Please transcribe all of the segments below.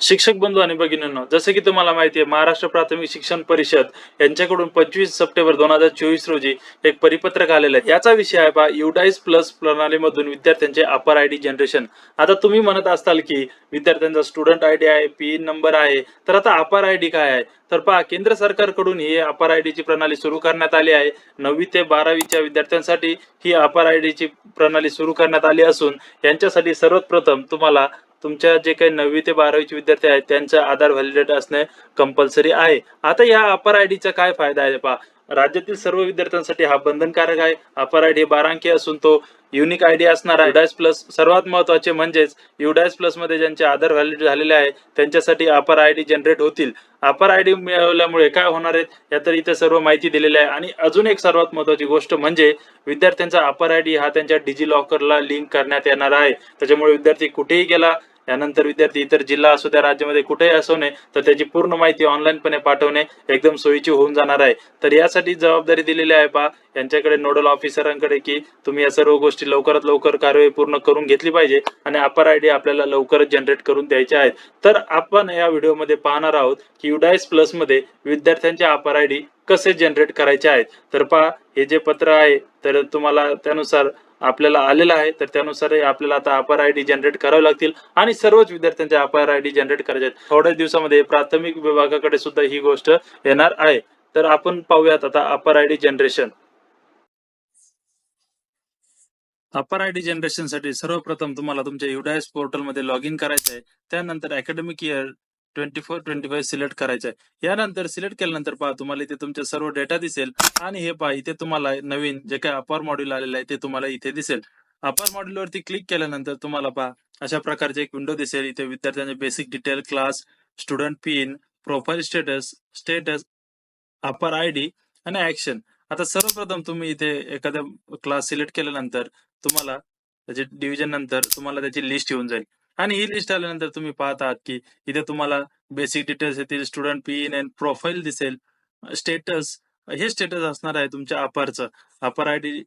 शिक्षक बंधू आणि भगिनींनो जसं की तुम्हाला माहिती आहे महाराष्ट्र प्राथमिक शिक्षण परिषद यांच्याकडून पंचवीस सप्टेंबर दोन हजार चोवीस रोजी एक परिपत्रक आलेलं आहे. याचा विषय आहे पहा युडाईस प्लस प्रणालीमधून विद्यार्थ्यांचे अपर आय डी जनरेशन आता तुम्ही म्हणत असताल की विद्यार्थ्यांचा स्टुडंट आय डी आहे पी नंबर आहे तर आता अपर आय डी काय आहे? तर पहा केंद्र सरकारकडून ही अपर आय ची प्रणाली सुरू करण्यात आली आहे. नववी ते बारावीच्या विद्यार्थ्यांसाठी ही अपर आय ची प्रणाली सुरू करण्यात आली असून यांच्यासाठी सर्वात प्रथम तुम्हाला तुमच्या जे काही नववी ते बारावीचे विद्यार्थी आहेत त्यांचं आधार व्हॅलिडेट असणे कंपल्सरी आहे. आता या अपर आय डीचा काय फायदा आहे पहा? राज्यातील सर्व विद्यार्थ्यांसाठी हा बंधनकारक आहे. अपर आय डी बारा अंकी असून तो युनिक आय डी असणार आहे. युडायस प्लस सर्वात महत्त्वाचे म्हणजेच युडायस प्लसमध्ये ज्यांचे आधार व्हॅलिड झालेले आहे त्यांच्यासाठी अपर आय डी जनरेट होतील. अपर आय डी मिळवल्यामुळे काय होणार आहेत या तर इथे सर्व माहिती दिलेली आहे. आणि अजून एक सर्वात महत्वाची गोष्ट म्हणजे विद्यार्थ्यांचा अपर आय डी हा त्यांच्या डिजी लॉकरला लिंक करण्यात येणार आहे. त्याच्यामुळे विद्यार्थी कुठेही गेला यानंतर विद्यार्थी इतर जिल्हा असू द्या राज्यामध्ये कुठेही असू नये तर त्याची पूर्ण माहिती ऑनलाईनपणे पाठवणे एकदम सोयीची होऊन जाणार आहे. तर यासाठी जबाबदारी दिलेली आहे पहा यांच्याकडे नोडल ऑफिसरांकडे की तुम्ही या सर्व गोष्टी लवकरात लवकर कार्यवाही पूर्ण करून घेतली पाहिजे आणि अपर आय डी आपल्याला लवकरच जनरेट करून द्यायचे आहेत. तर आपण या व्हिडिओमध्ये पाहणार आहोत की युडायस प्लसमध्ये विद्यार्थ्यांचे अपर आय डी कसे जनरेट करायचे आहेत. तर पहा हे जे पत्र आहे तर तुम्हाला त्यानुसार आपल्याला आलेलं आहे तर त्यानुसार आपल्याला आता अपर आय डी जनरेट करावे लागतील आणि सर्वच विद्यार्थ्यांचे अपर आय डी जनरेट करायचे आहेत. थोड्या दिवसामध्ये प्राथमिक विभागाकडे सुद्धा ही गोष्ट येणार आहे. तर आपण पाहूयात आता APAAR I D generation APAAR I D जनरेशनसाठी सर्वप्रथम तुम्हाला तुमच्या युडायस पोर्टलमध्ये लॉग इन करायचं आहे. त्यानंतर academic year twenty four twenty five select करायचं आहे. यानंतर सिलेक्ट केल्यानंतर पहा तुम्हाला इथे तुमचे सर्व डेटा दिसेल. आणि हे पहा इथे तुम्हाला नवीन जे काही अपर मॉड्यूल आलेलं आहे ते तुम्हाला इथे दिसेल. अपर मॉड्यूल वरती क्लिक केल्यानंतर तुम्हाला पहा अशा प्रकारचे एक विंडो दिसेल. इथे विद्यार्थ्यांचे basic detail class student pin profile status status APAAR I D आणि ऍक्शन आता सर्वप्रथम तुम्ही इथे एखाद्या क्लास सिलेक्ट केल्यानंतर तुम्हाला त्याचे डिव्हिजन नंतर तुम्हाला त्याची लिस्ट येऊन जाईल. आणि ही लिस्ट आल्यानंतर तुम्ही पाहत आहात की इथे तुम्हाला बेसिक डिटेल्स येतील स्टुडंट पिन अँड प्रोफाईल दिसेल स्टेटस हे स्टेटस असणार आहे तुमच्या अपरचं APAAR I D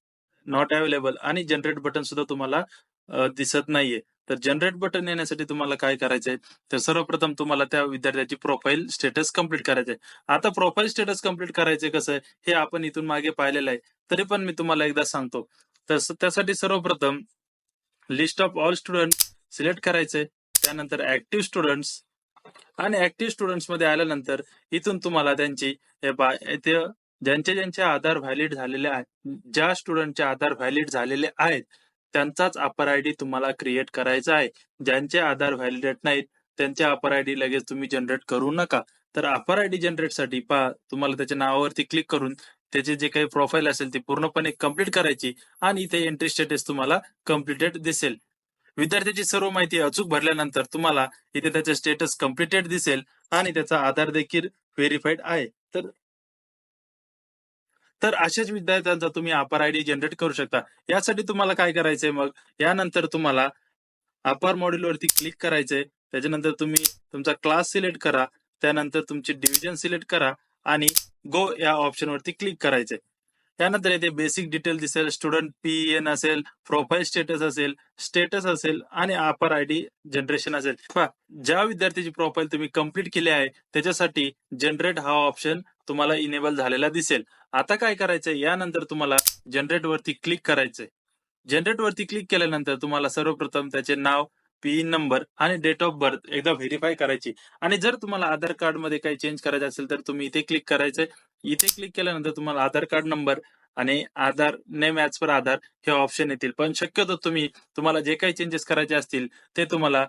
not available आणि जनरेट बटन सुद्धा तुम्हाला दिसत नाहीये. तर जनरेट बटन येण्यासाठी तुम्हाला काय करायचंय? तर सर्वप्रथम तुम्हाला त्या विद्यार्थ्याची प्रोफाईल स्टेटस कंप्लीट करायचंय. आता प्रोफाईल स्टेटस कंप्लीट करायचे कसं? आहे हे आपण इथून मागे पाहिलेलं आहे. तरी पण मी तुम्हाला एकदा सांगतो. तर त्यासाठी सर्वप्रथम list of all student select करायचंय त्यानंतर ऍक्टिव्ह स्टुडंट्स आणि ऍक्टिव्ह स्टुडंट्समध्ये आल्यानंतर इथून तुम्हाला त्यांची ज्यांचे ज्यांचे आधार व्हॅलिड झालेले आहेत ज्या स्टुडंटचे आधार व्हॅलिड झालेले आहेत त्यांचाच अपर आय डी तुम्हाला क्रिएट करायचा आहे. ज्यांचे आधार व्हॅलिडेट नाहीत त्यांच्या अपर आय डी लगेच तुम्ही जनरेट करू नका. तर अपर आय डी जनरेटसाठी पहा तुम्हाला त्याच्या नावावरती क्लिक करून त्याचे जे काही प्रोफाईल असेल ती पूर्णपणे कंप्लीट करायची आणि इथे एंट्री स्टेटस तुम्हाला कम्प्लिटेड दिसेल. विद्यार्थ्याची सर्व माहिती अचूक भरल्यानंतर तुम्हाला इथे त्याचे स्टेटस कम्प्लिटेड दिसेल आणि त्याचा आधार देखील व्हेरीफाईड आहे. तर तर अशाच विद्यार्थ्यांचा तुम्ही अपर आय डी जनरेट करू शकता. यासाठी तुम्हाला काय करायचंय मग? यानंतर तुम्हाला अपर मॉड्यूल वरती क्लिक करायचंय. त्याच्यानंतर तुम्ही तुमचा क्लास सिलेक्ट करा. त्यानंतर तुमची डिव्हिजन सिलेक्ट करा आणि गो या ऑप्शन वरती क्लिक करायचंय. त्यानंतर येथे बेसिक डिटेल दिसेल स्टुडंट पी एन असेल प्रोफाईल स्टेटस असेल स्टेटस असेल आणि अपर आय डी जनरेशन असेल. ज्या विद्यार्थ्याची प्रोफाईल तुम्ही कंप्लीट केली आहे त्याच्यासाठी जनरेट हा ऑप्शन तुम्हाला इनेबल झालेला दिसेल. आता काय करायचंय? यानंतर तुम्हाला जनरेट वरती क्लिक करायचंय. जनरेट वरती क्लिक केल्यानंतर तुम्हाला सर्वप्रथम त्याचे नाव पिन नंबर आणि डेट ऑफ बर्थ एकदा व्हेरीफाय करायची. आणि जर तुम्हाला आधार कार्डमध्ये काही चेंज करायचं असेल तर तुम्ही इथे क्लिक करायचंय. इथे क्लिक केल्यानंतर तुम्हाला आधार कार्ड नंबर आणि आधार नेम ऍज पर आधार हे ऑप्शन येतील. पण शक्यतो तुम्ही तुम्हाला जे काही चेंजेस करायचे असतील ते तुम्हाला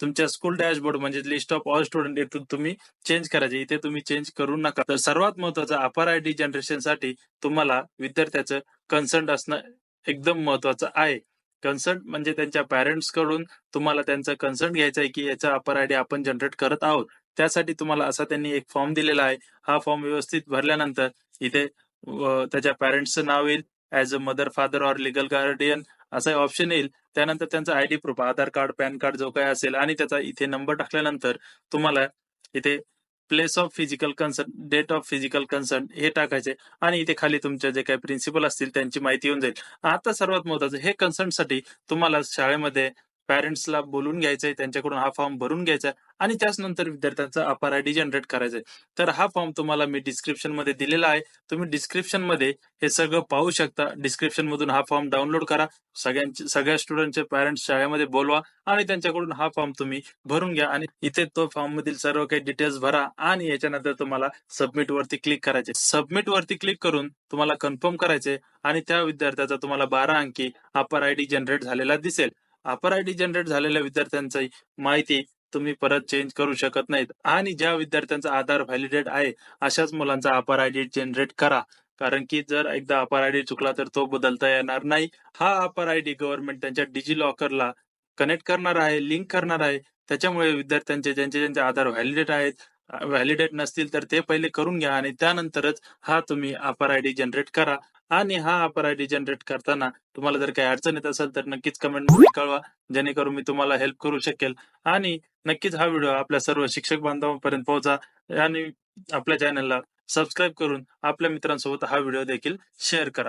तुमच्या स्कूल डॅशबोर्ड म्हणजे लिस्ट ऑफ ऑल स्टुडंट येथून तुम्ही चेंज करायचे. इथे तुम्ही चेंज करू नका. तर सर्वात महत्वाचं अपर आय डी जनरेशनसाठी तुम्हाला विद्यार्थ्याचं कन्सर्ट असणं एकदम महत्वाचं आहे. कन्सर्ट म्हणजे त्यांच्या पॅरेंट्सकडून तुम्हाला त्यांचं कन्सर्ट घ्यायचं आहे की याचा अपर आय डी आपण जनरेट करत आहोत. त्यासाठी तुम्हाला असा त्यांनी एक फॉर्म दिलेला आहे. हा फॉर्म व्यवस्थित भरल्यानंतर इथे त्याच्या पॅरेंट्सचं नाव येईल. As a mother father or legal guardian असा ऑप्शन येईल. त्यानंतर त्यांचा ID proof Aadhaar card pan card जो काय असेल आणि त्याचा इथे नंबर टाकल्यानंतर तुम्हाला इथे place of physical concern date of physical concern हे टाकायचे आणि इथे खाली तुमच्या जे काही प्रिन्सिपल असतील त्यांची माहिती येऊन जाईल. आता सर्वात महत्वाचं हे कन्सर्नसाठी तुम्हाला शाळेमध्ये पॅरेंट्सला बोलून घ्यायचंय त्यांच्याकडून हा फॉर्म भरून घ्यायचा आणि त्याच नंतर विद्यार्थ्यांचा अपार आय डी जनरेट करायचा आहे तर हा फॉर्म तुम्हाला मी डिस्क्रिप्शनमध्ये दिलेला आहे. तुम्ही डिस्क्रिप्शनमध्ये हे सगळं पाहू शकता. डिस्क्रिप्शन मधून हा फॉर्म डाउनलोड करा. सगळ्यांचे सगळ्या स्टुडंटचे पॅरेंट्स शाळेमध्ये बोलवा आणि त्यांच्याकडून हा फॉर्म तुम्ही भरून घ्या आणि इथे तो फॉर्म मधील सर्व काही डिटेल्स भरा आणि याच्यानंतर तुम्हाला सबमिट वरती क्लिक करायचे. सबमिट वरती क्लिक करून तुम्हाला कन्फर्म करायचे आणि त्या विद्यार्थ्याचा तुम्हाला बारा अंकी अपर आय डी जनरेट झालेला दिसेल. अपर आय डी जनरेट झालेल्या विद्यार्थ्यांची माहिती तुम्ही परत चेंज करू शकत नाहीत. आणि ज्या विद्यार्थ्यांचा आधार व्हॅलिडेट आहे अशाच मुलांचा अपर आय डी जनरेट करा. कारण की जर एकदा अपर आय डी चुकला तर तो बदलता येणार नाही. हा अपर आय डी गव्हर्नमेंट त्यांच्या डिजी लॉकरला कनेक्ट करणार आहे लिंक करणार आहे. त्याच्यामुळे विद्यार्थ्यांचे ज्यांचे ज्यांचे आधार व्हॅलिडेट आहेत व्हॅलिडेट नसतील तर ते पहिले करून घ्या आणि त्यानंतरच हा तुम्ही अपर आय डी जनरेट करा. आणि हा अपर आय डी जनरेट करताना तुम्हाला जर काही अडचण येत असेल तर नक्कीच कमेंटमध्ये कळवा जेणेकरून मी तुम्हाला हेल्प करू शकेल. आणि नक्कीच हा व्हिडिओ आपल्या सर्व शिक्षक बांधवांपर्यंत पोहोचा आणि आपल्या चॅनलला सबस्क्राईब करून आपल्या मित्रांसोबत हा व्हिडिओ देखील शेअर करा.